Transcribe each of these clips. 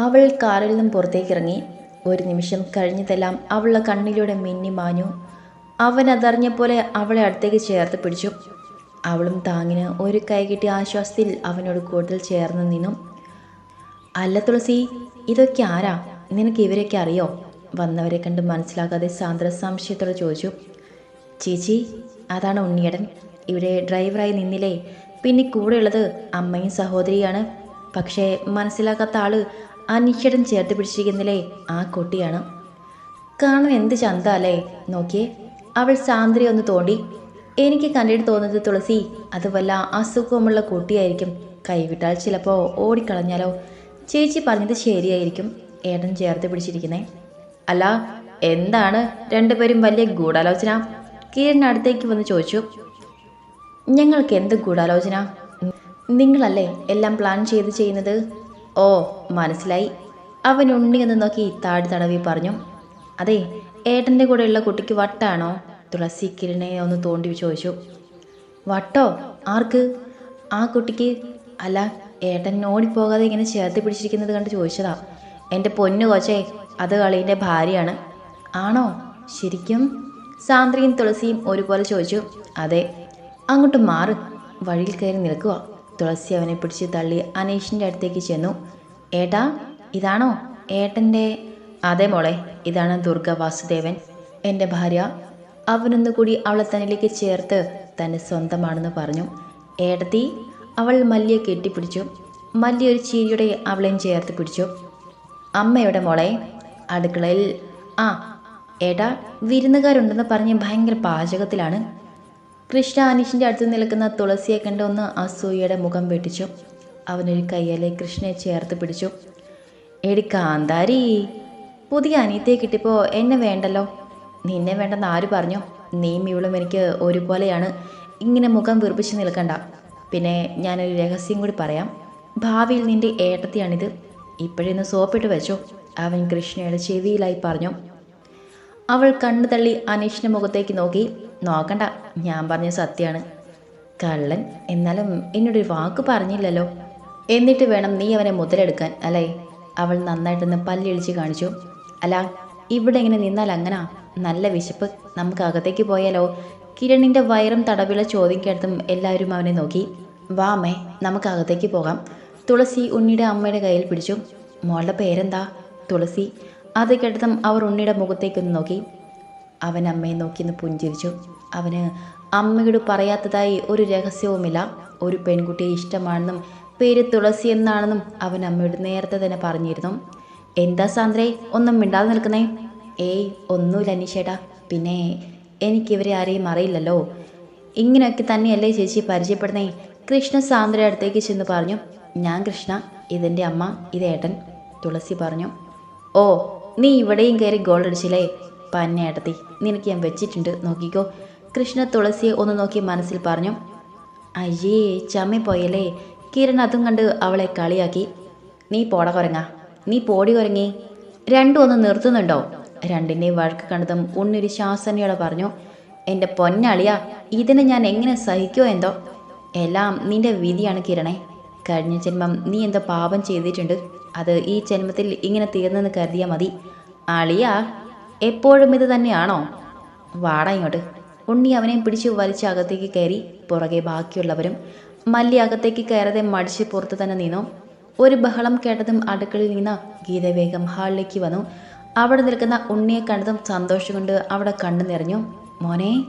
അവൾ കാറിൽ നിന്നും പുറത്തേക്കിറങ്ങി. ഒരു നിമിഷം കഴിഞ്ഞതെല്ലാം അവളുടെ കണ്ണിലൂടെ മിന്നി മാഞ്ഞു. അവൻ അതറിഞ്ഞ പോലെ അവളെ അടുത്തേക്ക് ചേർത്ത് പിടിച്ചു. അവളും താങ്ങിന് ഒരു കൈ കിട്ടിയ ആശ്വാസത്തിൽ അവനോട് കൂടുതൽ ചേർന്ന് നിന്നു. അല്ല തുളസി ഇതൊക്കെ ആരാ? നിനക്ക് ഇവരൊക്കെ അറിയോ? വന്നവരെ കണ്ട് മനസ്സിലാക്കാതെ സാന്ദ്ര സംശയത്തോടെ ചോദിച്ചു. ചേച്ചി അതാണ് ഉണ്ണിയടൻ ഇവിടെ ഡ്രൈവറായി നിന്നില്ലേ. പിന്നെ കൂടെയുള്ളത് അമ്മയും സഹോദരിയാണ് പക്ഷേ മനസ്സിലാക്കാത്ത ആൾ അനിശ്ചടൻ ചേർത്ത് പിടിച്ചിരിക്കുന്നില്ലേ? ആ കുട്ടിയാണ്. കാണാൻ എന്ത് ചന്ത അല്ലേ നോക്കിയേ. അവൾ സാന്ദ്രയെ ഒന്ന് തോണ്ടി. എനിക്ക് കണ്ടിട്ട് തോന്നുന്നത് തുളസി അത് വല്ല അസുഖമുള്ള കുട്ടിയായിരിക്കും. കൈവിട്ടാൽ ചിലപ്പോൾ ഓടിക്കളഞ്ഞാലോ? ചേച്ചി പറഞ്ഞത് ശരിയായിരിക്കും. ഏട്ടൻ ചേർത്ത് പിടിച്ചിരിക്കുന്നേ. അല്ല എന്താണ് രണ്ടുപേരും വലിയ ഗൂഢാലോചന? കിരൺ അടുത്തേക്ക് വന്ന് ചോദിച്ചു. ഞങ്ങൾക്ക് എന്ത് ഗൂഢാലോചന? നിങ്ങളല്ലേ എല്ലാം പ്ലാൻ ചെയ്ത് ചെയ്യുന്നത്? ഓ മനസ്സിലായി. അവൻ ഉണ്ണിയൊന്ന് നോക്കി താടി തടവി പറഞ്ഞു അതെ ഏട്ടന്റെ കൂടെയുള്ള കുട്ടിക്ക് വട്ടാണോ? തുളസി കിരണെ ഒന്ന് തോണ്ടി ചോദിച്ചു. വട്ടോ? ആർക്ക്? ആ കുട്ടിക്ക്. അല്ല ഏട്ടൻ ഓടിപ്പോകാതെ ഇങ്ങനെ ചേർത്ത് പിടിച്ചിരിക്കുന്നത് കണ്ട് ചോദിച്ചതാ. എന്റെ പൊന്നു കോച്ചേ അത് കളീന്റെ ഭാര്യയാണ്. ആണോ? ശരിക്കും? സാന്ദ്രയും തുളസിയും ഒരുപോലെ ചോദിച്ചു. അതെ. അങ്ങോട്ട് മാറ് വഴിയിൽ കയറി നിൽക്കുക. തുളസി അവനെ പിടിച്ച് തള്ളി അനീഷിന്റെ അടുത്തേക്ക് ചെന്നു. ഏട്ടാ ഇതാണോ? ഏട്ടന്റെ. അതെ മോളെ ഇതാണ് ദുർഗ വാസുദേവൻ എന്റെ ഭാര്യ. അവനൊന്നുകൂടി അവളെ തന്നിലേക്ക് ചേർത്ത് തന്നെ സ്വന്തമാണെന്ന് പറഞ്ഞു. ഏടത്തി അവൾ മല്ലിയെ കെട്ടിപ്പിടിച്ചു. മല്ലി ഒരു ചീരിയുടെ അവളെയും ചേർത്ത് പിടിച്ചു. അമ്മയുടെ മോളെ അടുക്കളയിൽ ആ ഏട്ടാ വിരുന്നുകാരുണ്ടെന്ന് പറഞ്ഞ് ഭയങ്കര പാചകത്തിലാണ്. കൃഷ്ണ അനീഷിന്റെ അടുത്ത് നിൽക്കുന്ന തുളസിയെ കണ്ട് ഒന്ന് അസൂയയുടെ മുഖം വെട്ടിച്ചു. അവനൊരു കയ്യാലെ കൃഷ്ണയെ ചേർത്ത് പിടിച്ചു. എടി കാന്താരി പുതിയ അനിയത്തെ കിട്ടിയപ്പോൾ എന്നെ വേണ്ടല്ലോ? നിന്നെ വേണ്ടെന്ന് ആര് പറഞ്ഞു? നീയും ഇവളും എനിക്ക് ഒരുപോലെയാണ്. ഇങ്ങനെ മുഖം വീർപ്പിച്ച് നിൽക്കണ്ട. പിന്നെ ഞാനൊരു രഹസ്യം കൂടി പറയാം. ഭാവിയിൽ നിന്റെ ഏട്ടത്തിയാണിത്. ഇപ്പോഴൊന്ന് സോപ്പിട്ട് വെച്ചോ. അവൻ കൃഷ്ണയുടെ ചെവിയിലായി പറഞ്ഞു. അവൾ കണ്ണു തള്ളി അനീഷിന്റെ മുഖത്തേക്ക് നോക്കി. നോക്കണ്ട. ഞാൻ പറഞ്ഞ സത്യമാണ് കള്ളൻ എന്നാലും എന്നോടൊരു വാക്ക് പറഞ്ഞില്ലല്ലോ. എന്നിട്ട് വേണം നീ അവനെ മുതലെടുക്കാൻ അല്ലേ? അവൾ നന്നായിട്ടൊന്ന് പല്ലിളിച്ച് കാണിച്ചു. അല്ല ഇവിടെ ഇങ്ങനെ നിന്നാൽ അങ്ങനെ? നല്ല വിശപ്പ്. നമുക്ക് അകത്തേക്ക് പോയാലോ? കിരണിന്റെ വയറും തടവിള ചോദ്യം കേട്ടതും എല്ലാവരും അവനെ നോക്കി. വാമേ നമുക്ക് അകത്തേക്ക് പോകാം. തുളസി ഉണ്ണിയുടെ അമ്മയുടെ കയ്യിൽ പിടിച്ചു. മോളുടെ പേരെന്താ? തുളസി. അത് കേട്ടതും അവർ ഉണ്ണിയുടെ മുഖത്തേക്കൊന്ന് നോക്കി. അവൻ അമ്മയെ നോക്കിയൊന്ന് പുഞ്ചിരിച്ചു. അവന് അമ്മയോട് പറയാത്തതായി ഒരു രഹസ്യവുമില്ല. ഒരു പെൺകുട്ടിയെ ഇഷ്ടമാണെന്നും പേര് തുളസി എന്നാണെന്നും അവൻ അമ്മയോട് നേരത്തെ തന്നെ പറഞ്ഞിരുന്നു. എന്താ സാന്ദ്രേ ഒന്നും മിണ്ടാതെ നിൽക്കുന്നേ? ഏയ് ഒന്നുമില്ല അനീഷേട്ടാ. പിന്നെ എനിക്കിവരെ ആരെയും അറിയില്ലല്ലോ. ഇങ്ങനെയൊക്കെ തന്നെയല്ലേ ചേച്ചി പരിചയപ്പെടുന്നേ? കൃഷ്ണ സാന്ദ്രയുടെ അടുത്തേക്ക് ചെന്ന് പറഞ്ഞു ഞാൻ കൃഷ്ണ ഇതെന്റെ അമ്മ ഇത് ഏട്ടൻ തുളസി പറഞ്ഞു. ഓ നീ ഇവിടെയും കയറി ഗോൾഡ് അടിച്ചില്ലേ? പന്നേട്ടത്തി നിനക്ക് ഞാൻ വെച്ചിട്ടുണ്ട്. നോക്കിക്കോ. കൃഷ്ണ തുളസിയെ ഒന്ന് നോക്കി മനസ്സിൽ പറഞ്ഞു അയ്യേ ചമ്മി പോയല്ലേ. കിരൺ അതും കണ്ട് അവളെ കളിയാക്കി. നീ പോട കുരങ്ങ. നീ പോടി കുരങ്ങി. രണ്ടും ഒന്ന് നിർത്തുന്നുണ്ടോ? രണ്ടിന്റെയും വഴക്ക് കണ്ടതും ഉണ്ണൊരു ശാസനയോടെ പറഞ്ഞു എന്റെ പൊന്നളിയ ഇതിനെ ഞാൻ എങ്ങനെ സഹിക്കോ എന്തോ? എല്ലാം നിന്റെ വിധിയാണ് കിരണേ. കഴിഞ്ഞ ജന്മം നീ എന്തോ പാപം ചെയ്തിട്ടുണ്ട്. അത് ഈ ജന്മത്തിൽ ഇങ്ങനെ തീർന്നെന്ന് കരുതിയാൽ മതി. അളിയ എപ്പോഴും ഇത് തന്നെയാണോ? വാടാ ഇങ്ങോട്ട്. ഉണ്ണി അവനെ പിടിച്ചു വലിച്ച് അകത്തേക്ക് കയറി പുറകെ ബാക്കിയുള്ളവരും മല്ലി അകത്തേക്ക് കയറാതെ മടിച്ച് പുറത്ത് തന്നെ നിന്നു. ഒരു ബഹളം കേട്ടതും അടുക്കളയിൽ നിന്ന് ഗീത വേഗം ഹാളിലേക്ക് വന്നു. അവിടെ നിൽക്കുന്ന ഉണ്ണിയെ കണ്ടതും സന്തോഷം കൊണ്ട് അവിടെ കണ്ണു നിറഞ്ഞു. മോനെ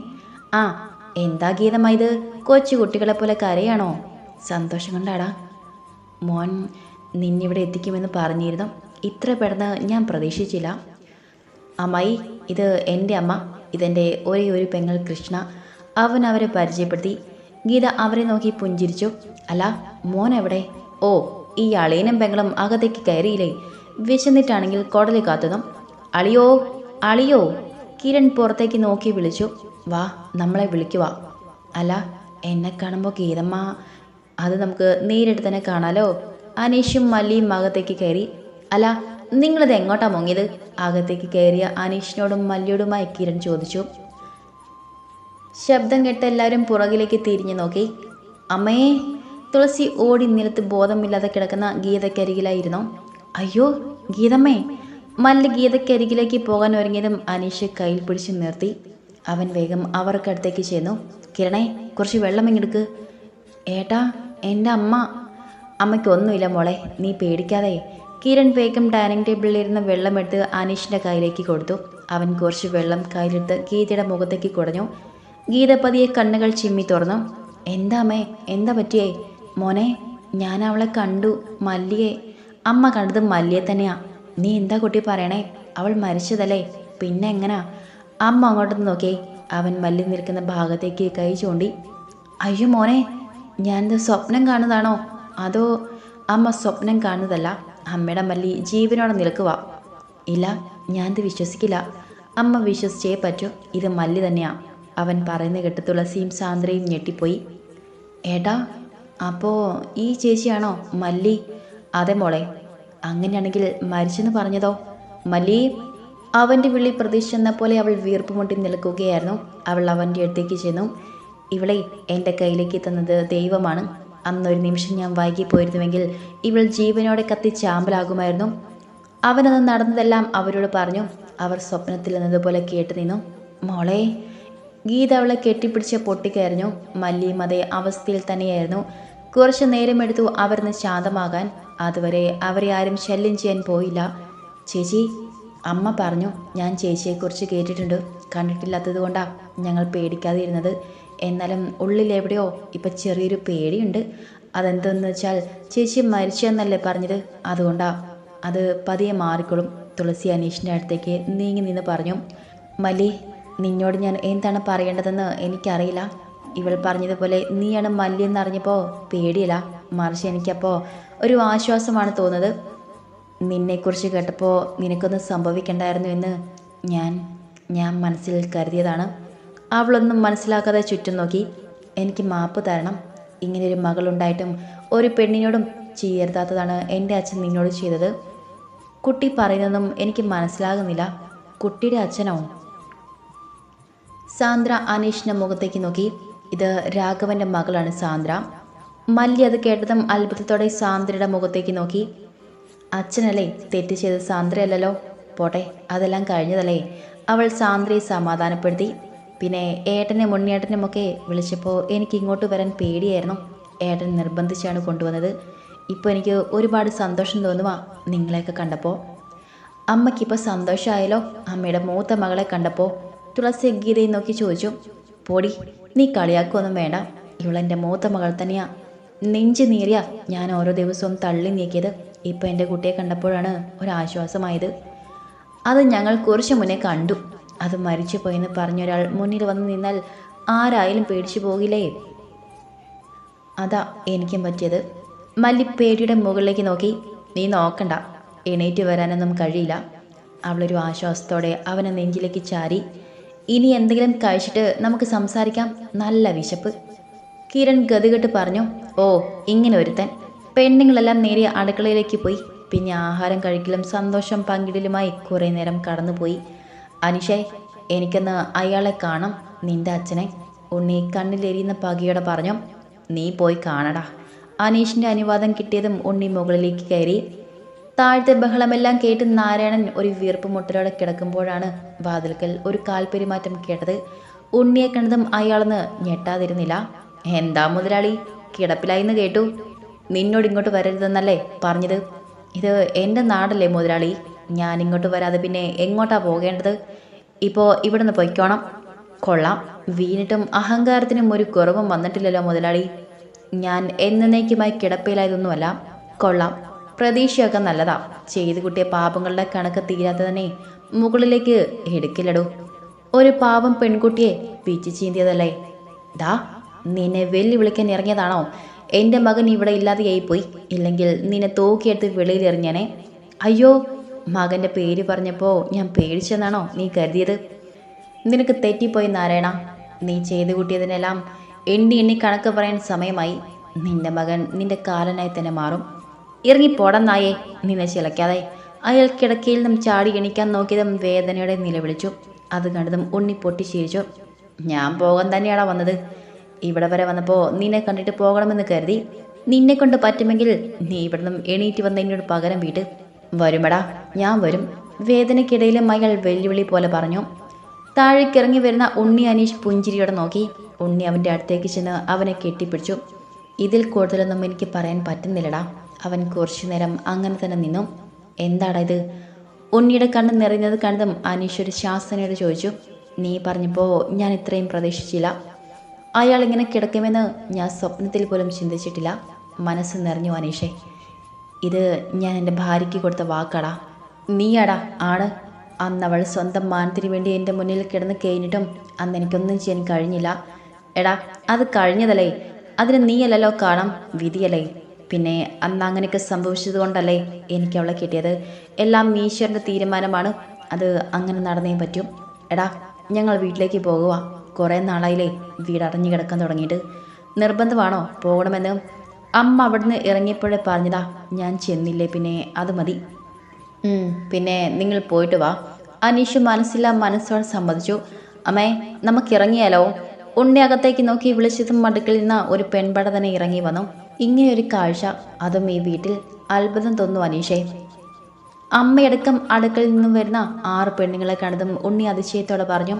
ആ എന്താ ഗീതമായത് കൊച്ചു കുട്ടികളെ പോലെ കരയാണോ? സന്തോഷം കൊണ്ടാടാ. മോൻ നിന്നിവിടെ എത്തിക്കുമെന്ന് പറഞ്ഞിരുന്നു. ഇത്ര പെട്ടെന്ന് ഞാൻ പ്രതീക്ഷിച്ചില്ല. അമ്മായി ഇത് എന്റെ അമ്മ ഇതെന്റെ ഒരേ ഒരു പെങ്ങൾ കൃഷ്ണ. അവൻ അവരെ പരിചയപ്പെടുത്തി. ഗീത അവരെ നോക്കി പുഞ്ചിരിച്ചു. അല്ല മോൻ എവിടെ? ഓ ഈ അളിയനും പെങ്ങളും അകത്തേക്ക് കയറിയില്ലേ. വിശന്നിട്ടാണെങ്കിൽ കുടലി കാത്തതും അളിയോ അളിയോ കിരൺ പുറത്തേക്ക് നോക്കി വിളിച്ചു. വാ നമ്മളെ വിളിക്കുവാ അല്ല എന്നെ കാണുമ്പോൾ ഗീതമ്മ അത് നമുക്ക് നേരിട്ട് തന്നെ കാണാലോ. അനീഷും മല്ലിയും അകത്തേക്ക് കയറി. അല്ല നിങ്ങളിത് എങ്ങോട്ടാ മുങ്ങിയത്? അകത്തേക്ക് കയറിയ അനീഷിനോടും മല്ലിയോടുമായി കിരൺ ചോദിച്ചു. ശബ്ദം കേട്ട് എല്ലാവരും പുറകിലേക്ക് തിരിഞ്ഞു നോക്കി. അമ്മേ തുളസി ഓടി നിലത്ത് ബോധമില്ലാതെ കിടക്കുന്ന ഗീതക്കരികിലായിരുന്നു. അയ്യോ ഗീതമ്മേ മല്ലി ഗീതയ്ക്കരികിലേക്ക് പോകാൻ ഒരുങ്ങിയതും അനീഷ് കയ്യിൽ പിടിച്ച് നിർത്തി. അവൻ വേഗം അവർക്കടുത്തേക്ക് ചെന്നു. കിരണേ കുറച്ച് വെള്ളം ഇങ്ങെടുക്ക്. ഏട്ടാ എന്റെ അമ്മ. അമ്മയ്ക്കൊന്നുമില്ല മോളെ നീ പേടിക്കാതെ കിരൺ വേഗം ഡൈനിങ് ടേബിളിലിരുന്ന് വെള്ളമെടുത്ത് അനീഷിന്റെ കയ്യിലേക്ക് കൊടുത്തു. അവൻ കുറച്ച് വെള്ളം കയ്യിലെടുത്ത് ഗീതയുടെ മുഖത്തേക്ക് കുടഞ്ഞു. ഗീത പതിയെ കണ്ണുകൾ ചിമ്മി തുറന്നു. എന്താ മേ എന്താ പറ്റിയേ? മോനെ ഞാൻ അവളെ കണ്ടു. മല്ലിയെ. അമ്മ കണ്ടത് മല്ലിയെ തന്നെയാ. നീ എന്താ കുട്ടി പറയണേ? അവൾ മരിച്ചതല്ലേ? പിന്നെ എങ്ങനാ? അമ്മ അങ്ങോട്ടൊന്ന് നോക്കിയേ അവൻ മല്ലി നിൽക്കുന്ന ഭാഗത്തേക്ക് കൈ ചൂണ്ടി. അയ്യോ മോനെ ഞാനത് സ്വപ്നം കാണുന്നതാണോ? അതോ അമ്മ സ്വപ്നം കാണുന്നതല്ല? അമ്മയുടെ മല്ലി ജീവനോടെ നിൽക്കുക ഇല്ല ഞാനിത് വിശ്വസിക്കില്ല. അമ്മ വിശ്വസിച്ചേ പറ്റൂ ഇത് മല്ലി തന്നെയാ. അവൻ പറയുന്ന കേട്ട് തുളസിയും സാന്ദ്രയും ഞെട്ടിപ്പോയി. ഏട്ടാ അപ്പോ ഈ ചേച്ചിയാണോ മല്ലി? അതെ മോളെ അങ്ങനെയാണെങ്കിൽ മരിച്ചെന്ന് പറഞ്ഞതോ? മല്ലി അവന്റെ വിളി പ്രതീക്ഷിച്ചെന്ന പോലെ അവൾ വീർപ്പുമുട്ടി നിൽക്കുകയായിരുന്നു അവൾ അവന്റെ അടുത്തേക്ക് ചെന്നു. ഇവളെ എന്റെ കയ്യിലേക്ക് തന്നത് ദൈവമാണ്. അന്നൊരു നിമിഷം ഞാൻ വൈകിപ്പോയിരുന്നുവെങ്കിൽ ഇവൾ ജീവനോടെ കത്തി ചാമ്പലാകുമായിരുന്നു. അവനത് നടന്നതെല്ലാം അവരോട് പറഞ്ഞു. അവർ സ്വപ്നത്തിൽ എന്നതുപോലെ കേട്ടു നിന്നു. മോളെ ഗീത അവളെ കെട്ടിപ്പിടിച്ച് പൊട്ടിക്കയറിഞ്ഞു മല്ലിയും അതേ അവസ്ഥയിൽ തന്നെയായിരുന്നു. കുറച്ചു നേരമെടുത്തു അവരിന്ന് ശാന്തമാകാൻ. അതുവരെ അവരെ ആരും ശല്യം ചെയ്യാൻ പോയില്ല. ചേച്ചി അമ്മ പറഞ്ഞു. ഞാൻ ചേച്ചിയെക്കുറിച്ച് കേട്ടിട്ടുണ്ട്. കണ്ടിട്ടില്ലാത്തത് കൊണ്ടാണ് ഞങ്ങൾ പേടിക്കാതെ ഇരുന്നത് എന്നാലും ഉള്ളിൽ എവിടെയോ ഇപ്പം ചെറിയൊരു പേടിയുണ്ട്. അതെന്തെന്ന് വെച്ചാൽ ചേച്ചി മരിച്ചെന്നല്ലേ പറഞ്ഞത്? അതുകൊണ്ടാ. അത് പതിയെ മാറിക്കൊള്ളും തുളസി അനീഷിന്റെ അടുത്തേക്ക് നീങ്ങി നിന്ന് പറഞ്ഞു മലി നിന്നോട് ഞാൻ എന്താണ് പറയേണ്ടതെന്ന് എനിക്കറിയില്ല. ഇവൾ പറഞ്ഞതുപോലെ നീയാണ് മല്ലി എന്നറിഞ്ഞപ്പോൾ പേടിയില്ല. മറിച്ച് എനിക്കപ്പോൾ ഒരു ആശ്വാസമാണ് തോന്നുന്നത്. നിന്നെക്കുറിച്ച് കേട്ടപ്പോൾ നിനക്കൊന്നും സംഭവിക്കണ്ടായിരുന്നു എന്ന് ഞാൻ ഞാൻ മനസ്സിൽ കരുതിയതാണ്. അവളൊന്നും മനസ്സിലാക്കാതെ ചുറ്റും നോക്കി. എനിക്ക് മാപ്പ് തരണം. ഇങ്ങനെയൊരു മകളുണ്ടായിട്ടും ഒരു പെണ്ണിനോടും ചെയ്യരുതാത്തതാണ് എന്റെ അച്ഛൻ നിന്നോട് ചെയ്തത്. കുട്ടി പറയുന്നതൊന്നും എനിക്ക് മനസ്സിലാകുന്നില്ല. കുട്ടിയുടെ അച്ഛനോ? സാന്ദ്ര അനീഷിന്റെ മുഖത്തേക്ക് നോക്കി. ഇത് രാഘവന്റെ മകളാണ് സാന്ദ്ര. മല്ലി അത് കേട്ടതും അത്ഭുതത്തോടെ സാന്ദ്രയുടെ മുഖത്തേക്ക് നോക്കി. അച്ഛനല്ലേ തെറ്റ് ചെയ്ത് സാന്ദ്രയല്ലല്ലോ. പോട്ടെ അതെല്ലാം കഴിഞ്ഞതല്ലേ? അവൾ സാന്ദ്രയെ സമാധാനപ്പെടുത്തി. പിന്നെ ഏട്ടനെ മുന്നിയേട്ടനുമൊക്കെ വിളിച്ചപ്പോൾ എനിക്ക് ഇങ്ങോട്ട് വരാൻ പേടിയായിരുന്നു. ഏട്ടൻ നിർബന്ധിച്ചാണ് കൊണ്ടുവന്നത്. ഇപ്പോൾ എനിക്ക് ഒരുപാട് സന്തോഷം തോന്നുവാ നിങ്ങളെയൊക്കെ കണ്ടപ്പോൾ. അമ്മയ്ക്കിപ്പോൾ സന്തോഷമായല്ലോ? അമ്മയുടെ മൂത്ത മകളെ കണ്ടപ്പോൾ തുളസി ഗീതയെ നോക്കി ചോദിച്ചു. പൊടി നീ കളിയാക്കുമൊന്നും വേണ്ട. ഇവളെന്റെ മൂത്ത മകൾ തന്നെയാ. നെഞ്ച് നീറിയ ഞാൻ ഓരോ ദിവസവും തള്ളി നീക്കിയത്. ഇപ്പം എന്റെ കുട്ടിയെ കണ്ടപ്പോഴാണ് ഒരാശ്വാസമായത്. അത് ഞങ്ങൾ കുറച്ച് മുന്നേ കണ്ടു. അത് മരിച്ചു പോയെന്ന് പറഞ്ഞൊരാൾ മുന്നിൽ വന്ന് നിന്നാൽ ആരായാലും പേടിച്ചു പോകില്ലേ? അതാ എനിക്കും പറ്റിയത്. മല്ലി പേടിയുടെ മുകളിലേക്ക് നോക്കി. നീ നോക്കണ്ട. എണീറ്റ് വരാനൊന്നും കഴിയില്ല. അവളൊരു ആശ്വാസത്തോടെ അവനെ നെഞ്ചിലേക്ക് ചാരി. ഇനി എന്തെങ്കിലും കഴിച്ചിട്ട് നമുക്ക് സംസാരിക്കാം. നല്ല വിശപ്പ്. കിരൺ ഗതികെട്ട് പറഞ്ഞു ഓ ഇങ്ങനെ ഒരുത്തൻ. പെണ്ണുങ്ങളെല്ലാം നേരെ അടുക്കളയിലേക്ക് പോയി. പിന്നെ ആഹാരം കഴിക്കലും സന്തോഷം പങ്കിടലുമായി കുറേ നേരം കടന്നുപോയി. അനിഷേ എനിക്കെന്ന് അയാളെ കാണാം. നിന്റെ അച്ഛനെ. ഉണ്ണി കണ്ണിലെരിയുന്ന പകയോടെ പറഞ്ഞു നീ പോയി കാണടാ. അനീഷിന്റെ അനുവാദം കിട്ടിയതും ഉണ്ണി മുകളിലേക്ക് കയറി. താഴത്തെ ബഹളമെല്ലാം കേട്ട് നാരായണൻ ഒരു വീർപ്പ് മുട്ടലോടെ കിടക്കുമ്പോഴാണ് വാതിൽക്കൽ ഒരു കാൽപെരുമാറ്റം കേട്ടത്. ഉണ്ണിയെ കണ്ടതും അയാളെന്ന് ഞെട്ടാതിരുന്നില്ല. എന്താ മുതലാളി? കിടപ്പിലായിന്ന് കേട്ടു. നിന്നോട് ഇങ്ങോട്ട് വരരുതെന്നല്ലേ പറഞ്ഞത്? ഇത് എന്റെ നാടല്ലേ മുതലാളി? ഞാൻ ഇങ്ങോട്ട് വരാതെ പിന്നെ എങ്ങോട്ടാ പോകേണ്ടത്? ഇപ്പോൾ ഇവിടുന്ന് പൊയ്ക്കോണം. കൊള്ളാം. വീണിട്ടും അഹങ്കാരത്തിനും ഒരു കുറവും വന്നിട്ടില്ലല്ലോ മുതലാളി. ഞാൻ എന്നേക്കുമായി കിടപ്പയിലായതൊന്നുമല്ല. കൊള്ളാം. പ്രതീക്ഷയൊക്കെ നല്ലതാ. ചെയ്തു കുട്ടിയ പാപങ്ങളുടെ കണക്ക് തീരാത്തതിനെ മുകളിലേക്ക് എടുക്കില്ലടോ. ഒരു പാവം പെൺകുട്ടിയെ പിച്ചു ചീന്തിയതല്ലേ? ദാ നിന്നെ വെല്ലു വിളിക്കാൻ ഇറങ്ങിയതാണോ? എന്റെ മകൻ ഇവിടെ ഇല്ലാതെയായിപ്പോയി. ഇല്ലെങ്കിൽ നിന്നെ തൂക്കിയെടുത്ത് വെളിയിലെറിഞ്ഞേനെ. അയ്യോ മകന്റെ പേര് പറഞ്ഞപ്പോൾ ഞാൻ പേടിച്ചെന്നാണോ നീ കരുതിയത്? നിനക്ക് തെറ്റിപ്പോയി നാരായണ. നീ ചെയ്തു കൂട്ടിയതിനെല്ലാം എണ്ണി എണ്ണി കണക്ക് പറയാൻ സമയമായി. നിന്റെ മകൻ നിന്റെ കാലനായി തന്നെ മാറും. ഇറങ്ങി നായേ നിന്നെ ചിലക്കാതെ അയാൾ കിടക്കയിൽ നിന്നും ചാടി എണിക്കാൻ നോക്കിയതും വേദനയോടെ നിലവിളിച്ചു അത് കണ്ടതും ഉണ്ണി പൊട്ടി ചിരിച്ചു. ഞാൻ പോകാൻ തന്നെയാടാ വന്നത്? ഇവിടെ വരെ വന്നപ്പോൾ നിന്നെ കണ്ടിട്ട് പോകണമെന്ന് കരുതി. നിന്നെ കൊണ്ട് പറ്റുമെങ്കിൽ നീ ഇവിടെ നിന്നും എണീറ്റ് വന്ന് എന്നോട് പകരം വീട്ട് വരുമടാ. ഞാൻ വരും. വേദനയ്ക്കിടയിലും മകൾ വെല്ലുവിളി പോലെ പറഞ്ഞു. താഴേക്കിറങ്ങി വരുന്ന ഉണ്ണി അനീഷ് പുഞ്ചിരിയോടെ നോക്കി. ഉണ്ണി അവന്റെ അടുത്തേക്ക് ചെന്ന് അവനെ കെട്ടിപ്പിടിച്ചു. ഇതിൽ കൂടുതലൊന്നും എനിക്ക് പറയാൻ പറ്റുന്നില്ലടാ. അവൻ കുറച്ചു നേരം അങ്ങനെ തന്നെ നിന്നു. എന്താടാ ഇത്? ഉണ്ണിയുടെ കണ്ണ് നിറയുന്നത് കണ്ടും അനീഷ് ഒരു ശാസനയോട് ചോദിച്ചു. നീ പറഞ്ഞപ്പോൾ ഞാൻ ഇത്രയും പ്രതീക്ഷിച്ചില്ല. അയാൾ ഇങ്ങനെ കിടക്കുമെന്ന് ഞാൻ സ്വപ്നത്തിൽ പോലും ചിന്തിച്ചിട്ടില്ല. മനസ്സ് നിറഞ്ഞു അനീഷേ. ഇത് ഞാൻ എന്റെ ഭാര്യയ്ക്ക് കൊടുത്ത വാക്കാടാ. നീയാടാ ആണ്. അന്ന് അവൾ സ്വന്തം മാനത്തിന് വേണ്ടി എന്റെ മുന്നിൽ കിടന്ന് കഴിഞ്ഞിട്ടും അന്ന് എനിക്കൊന്നും ചെയ്യാൻ കഴിഞ്ഞില്ല. എടാ അത് കഴിഞ്ഞതല്ലേ? അതിന് നീയല്ലല്ലോ കാണാം വിധിയല്ലേ? പിന്നെ അന്ന് അങ്ങനെയൊക്കെ സംഭവിച്ചത് കൊണ്ടല്ലേ എനിക്ക് അവളെ കിട്ടിയത്? എല്ലാം ഈശ്വരന്റെ തീരുമാനമാണ്. അത് അങ്ങനെ നടന്നേ പറ്റും. എടാ ഞങ്ങൾ വീട്ടിലേക്ക് പോകുക കുറേ നാളായില്ലേ വീട് അടഞ്ഞു കിടക്കാൻ തുടങ്ങിയിട്ട്. നിർബന്ധമാണോ പോകണമെന്ന്? അമ്മ അവിടുന്ന് ഇറങ്ങിയപ്പോഴേ പറഞ്ഞതാ ഞാൻ ചെന്നില്ലേ പിന്നെ അത് മതി. പിന്നെ നിങ്ങൾ പോയിട്ട് വാ. അനീഷ് മനസ്സില്ല മനസ്സോടെ സമ്മതിച്ചു. അമ്മേ നമുക്ക് ഇറങ്ങിയാലോ? ഉണ്ണിയകത്തേക്ക് നോക്കി വിളിച്ചതും മടുക്കളിൽ നിന്ന് ഒരു പെൺപട തന്നെ ഇറങ്ങി വന്നു. ഇങ്ങനെയൊരു കാഴ്ച അതും ഈ വീട്ടിൽ. അത്ഭുതം തോന്നുന്നു അനീഷേ. അമ്മയടക്കം അടുക്കളിൽ നിന്നും വരുന്ന ആറ് പെണ്ണുങ്ങളെ കണ്ടതും ഉണ്ണി അതിശയത്തോടെ പറഞ്ഞു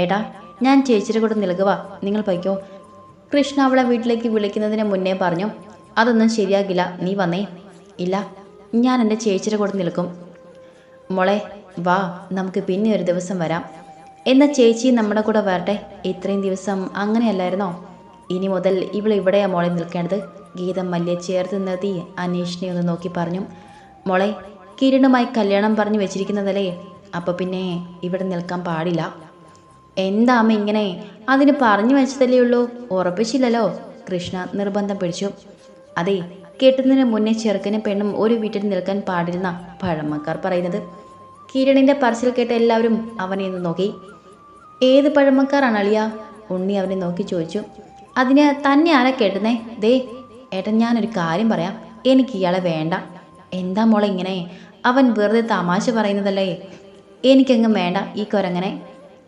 ഏടാ ഞാൻ ചേച്ചിയുടെ കൂടെ നിൽക്കുക നിങ്ങൾ പൊയ്ക്കോ. കൃഷ്ണ അവളെ വീട്ടിലേക്ക് വിളിക്കുന്നതിന് മുന്നേ പറഞ്ഞു അതൊന്നും ശരിയാകില്ല. നീ വന്നേ. ഇല്ല. ഞാൻ എന്റെ ചേച്ചിയുടെ കൂടെ നിൽക്കും. മോളെ വാ. നമുക്ക് പിന്നെ ഒരു ദിവസം വരാം. എന്ന ചേച്ചി നമ്മുടെ കൂടെ വരട്ടെ. ഇത്രയും ദിവസം അങ്ങനെയല്ലായിരുന്നോ? ഇനി മുതൽ ഇവൾ ഇവിടെയാ മോളെ നിൽക്കേണ്ടത്. ഗീത മല്യ ചേർത്ത് നിർത്തി അന്വേഷിനെ ഒന്ന് നോക്കി പറഞ്ഞു മോളെ കിരണുമായി കല്യാണം പറഞ്ഞു വെച്ചിരിക്കുന്നതല്ലേ? അപ്പോൾ പിന്നെ ഇവിടെ നിൽക്കാൻ പാടില്ല. എന്താ ഇങ്ങനെ? അതിന് പറഞ്ഞു വെച്ചതല്ലേ ഉള്ളൂ. ഉറപ്പിച്ചില്ലല്ലോ. കൃഷ്ണ നിർബന്ധം പിടിച്ചു. അതെ കെട്ടുന്നതിന് മുന്നേ ചെറുക്കനും പെണ്ണും ഒരു വീട്ടിൽ നിൽക്കാൻ പാടില്ലെന്ന പഴമക്കാർ പറയുന്നത്. കിരണിന്റെ പറച്ചിൽ കേട്ട എല്ലാവരും അവനെ ഒന്ന് നോക്കി. ഏത് പഴമക്കാരാണ് അളിയ? ഉണ്ണി അവനെ നോക്കി ചോദിച്ചു. അതിന് തന്നെ ആരാ കേട്ടുന്നേ? ദേ ഏട്ടൻ ഞാനൊരു കാര്യം പറയാം. എനിക്ക് ഇയാളെ വേണ്ട. എന്താ മോളെ ഇങ്ങനെ? അവൻ വെറുതെ തമാശ പറയുന്നതല്ലേ? എനിക്കെങ്ങും വേണ്ട ഈ കൊരങ്ങനെ.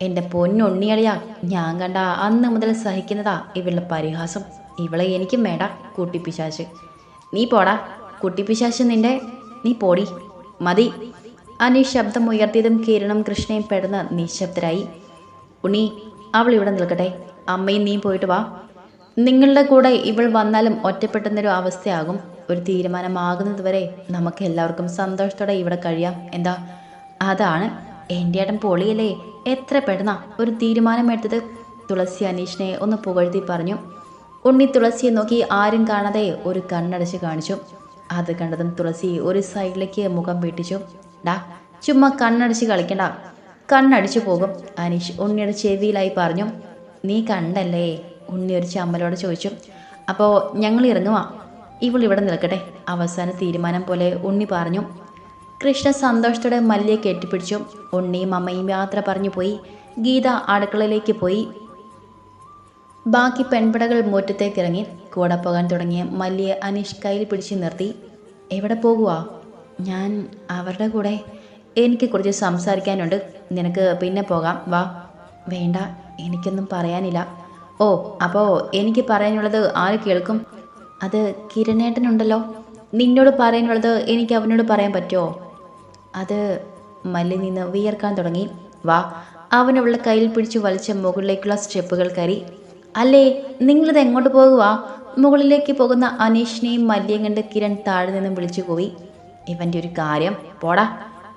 എന്റെ പൊന്നുണ്ണിയടിയാ ഞാൻ കണ്ട അന്ന് മുതൽ സഹിക്കുന്നതാ ഇവളുടെ പരിഹാസം. ഇവളെ എനിക്കും വേണ്ട കുട്ടിപ്പിശാശ് നീ പോടാ കുട്ടിപ്പിശാശ് നിന്റെ നീ പോടി. മതി. അനീഷ് ഉയർത്തിയതും കിരണും കൃഷ്ണയും പെടുന്ന നിശബ്ദരായി. ഉണ്ണി അവൾ ഇവിടെ നിൽക്കട്ടെ. അമ്മയും നീ പോയിട്ട് വാ. നിങ്ങളുടെ കൂടെ ഇവൾ വന്നാലും ഒറ്റപ്പെട്ടുന്നൊരു അവസ്ഥയാകും. ഒരു തീരുമാനമാകുന്നതുവരെ നമുക്ക് എല്ലാവർക്കും സന്തോഷത്തോടെ ഇവിടെ കഴിയാം. എന്താ? അതാണ് എന്റെ ഏട്ടൻ പൊളിയല്ലേ? എത്ര പെടുന്ന ഒരു തീരുമാനമെടുത്തത്? തുളസി അനീഷിനെ ഒന്ന് പുകഴ്ത്തി പറഞ്ഞു. ഉണ്ണി തുളസിയെ നോക്കി ആരും കാണാതെ ഒരു കണ്ണടച്ച് കാണിച്ചു. അത് കണ്ടതും തുളസി ഒരു സൈഡിലേക്ക് മുഖം വീട്ടിച്ചു. ഡാ ചുമ്മാ കണ്ണടച്ച് കളിക്കണ്ട. കണ്ണടിച്ചു പോകും അനീഷ് ഉണ്ണിയുടെ ചെവിയിലായി പറഞ്ഞു. നീ കണ്ടല്ലേ? ഉണ്ണി ഒരു ചമ്മലോട് ചോദിച്ചു. അപ്പോൾ ഞങ്ങൾ ഇറങ്ങുവാ. ഇവൾ ഇവിടെ നിൽക്കട്ടെ അവസാന തീരുമാനം പോലെ ഉണ്ണി പറഞ്ഞു. കൃഷ്ണ സന്തോഷത്തോടെ മല്ലിയെ കെട്ടിപ്പിടിച്ചു. ഉണ്ണിയും അമ്മയും യാത്ര പറഞ്ഞു പോയി. ഗീത അടുക്കളയിലേക്ക് പോയി. ബാക്കി പെൺപടകൾ മുറ്റത്തേക്ക് ഇറങ്ങി കൂടെ പോകാൻ തുടങ്ങിയ മല്ലിയെ അനീഷ് കയ്യിൽ പിടിച്ച് നിർത്തി. എവിടെ പോകുവാ? ഞാൻ അവരുടെ കൂടെ. എനിക്ക് കുറച്ച് സംസാരിക്കാനുണ്ട്. നിനക്ക് പിന്നെ പോകാം. വാ. വേണ്ട. എനിക്കൊന്നും പറയാനില്ല. ഓ അപ്പോൾ എനിക്ക് പറയാനുള്ളത് ആര് കേൾക്കും? അത് കിരണേട്ടനുണ്ടല്ലോ നിന്നോട് പറയാനുള്ളത് എനിക്ക് അവനോട് പറയാൻ പറ്റുമോ അത് മല്ലി നിന്ന് വിയർക്കാൻ തുടങ്ങി. വാ. അവൻ കയ്യിൽ പിടിച്ച് വലിച്ച മുകളിലേക്കുള്ള സ്റ്റെപ്പുകൾ കയറി. അല്ലേ നിങ്ങളിത് എങ്ങോട്ട് പോകുക മുകളിലേക്ക് പോകുന്ന അനീഷിനെയും മല്ലിയും കണ്ട് കിരൺ താഴെ നിന്നും വിളിച്ചു പോയി ഇവന്റെ ഒരു കാര്യം. പോടാ.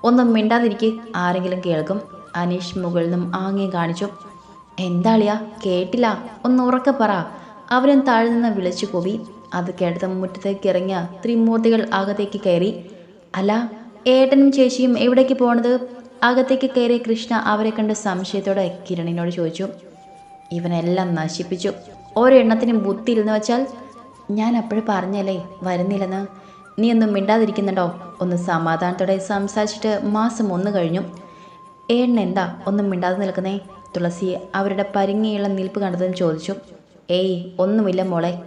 ഒന്നും മിണ്ടാതിരിക്ക്. ആരെങ്കിലും കേൾക്കും. അനീഷ് മുകളിൽ നിന്നും ആംഗ്യം കാണിച്ചു. എന്താളിയാ? കേട്ടില്ല. ഒന്ന് ഉറക്കെ പറ. അവനും താഴെ നിന്ന് വിളിച്ചു പോയി അത് കേട്ടത് മുറ്റത്തേക്ക് ഇറങ്ങിയ ത്രിമൂർത്തികൾ അകത്തേക്ക് കയറി. അല്ല ഏട്ടനും ചേച്ചിയും എവിടേക്ക് പോണത്? അകത്തേക്ക് കയറിയ കൃഷ്ണ അവരെ കണ്ട് സംശയത്തോടെ കിരണിനോട് ചോദിച്ചു. ഇവനെല്ലാം നശിപ്പിച്ചു. ഓരെണ്ണത്തിനും ബുദ്ധിയില്ലെന്ന് വെച്ചാൽ ഞാൻ അപ്പോഴും പറഞ്ഞല്ലേ വരുന്നില്ലെന്ന്. നീ ഒന്നും മിണ്ടാതിരിക്കുന്നുണ്ടോ? ഒന്ന് സമാധാനത്തോടെ സംസാരിച്ചിട്ട് മാസം ഒന്ന് കഴിഞ്ഞു. ഏണ്ണ എന്താ ഒന്നും മിണ്ടാതെ നിൽക്കുന്നേ? തുളസി അവരുടെ പരിങ്ങിയുള്ള നിൽപ്പ് കണ്ടതും ചോദിച്ചു. ഏയ് ഒന്നുമില്ല മോളെ.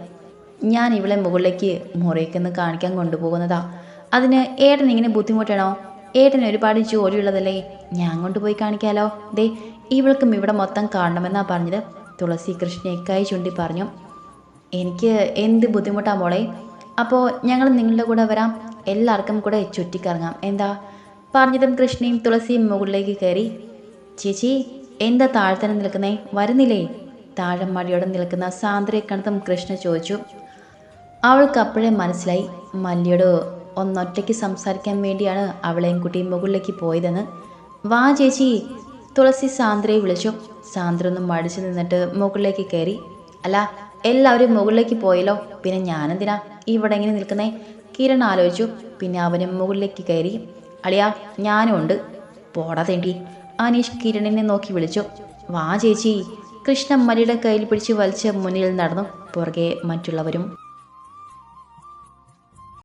ഞാൻ ഇവളെ മുകളിലേക്ക് മുറിയേക്കെന്ന് കാണിക്കാൻ കൊണ്ടുപോകുന്നതാ. അതിന് ഏട്ടൻ ഇങ്ങനെ ബുദ്ധിമുട്ടണോ ഏട്ടന് ഒരുപാട് ജോലിയുള്ളതല്ലേ? ഞാൻ കൊണ്ടുപോയി കാണിക്കാലോ. ദേ ഇവൾക്കും ഇവിടെ മൊത്തം കാണണമെന്നാ പറഞ്ഞത്. തുളസി കൃഷ്ണയെ കൈ ചൂണ്ടി പറഞ്ഞു. എനിക്ക് എന്ത് ബുദ്ധിമുട്ടാ മോളെ? അപ്പോൾ ഞങ്ങൾ നിങ്ങളുടെ കൂടെ വരാം. എല്ലാവർക്കും കൂടെ ചുറ്റിക്കറങ്ങാം. എന്താ? പറഞ്ഞതും കൃഷ്ണയും തുളസിയും മുകളിലേക്ക് കയറി. ചേച്ചി എന്താ താഴ്ത്തനം നിൽക്കുന്നേ? വരുന്നില്ലേ? താഴെ മടിയോടെ നിൽക്കുന്ന സാന്ദ്രയെ കണ്ടതും കൃഷ്ണ ചോദിച്ചു. അവൾക്ക് അപ്പോഴേ മനസ്സിലായി. മല്ലിയോട് ഒന്നൊറ്റയ്ക്ക് സംസാരിക്കാൻ വേണ്ടിയാണ് അവളെയും കുട്ടിയും മുകളിലേക്ക് പോയതെന്ന് വാ ചേച്ചി. തുളസി സാന്ദ്രയെ വിളിച്ചു. സാന്ദ്ര ഒന്ന് മടിച്ചു നിന്നിട്ട് മുകളിലേക്ക് കയറി. അല്ല എല്ലാവരും മുകളിലേക്ക് പോയല്ലോ. പിന്നെ ഞാനെന്തിനാ ഇവിടെ ഇങ്ങനെ നിൽക്കുന്നേ? കിരൺ ആലോചിച്ചു. പിന്നെ അവനും മുകളിലേക്ക് കയറി. അളിയാ ഞാനും ഉണ്ട്. പോടാ തേണ്ടി. അനീഷ് കിരണിനെ നോക്കി വിളിച്ചു. വാ ചേച്ചി. കൃഷ്ണ മലിയുടെ കയ്യിൽ പിടിച്ച് വലിച്ച് മുന്നിൽ നടന്നു. പുറകെ മറ്റുള്ളവരും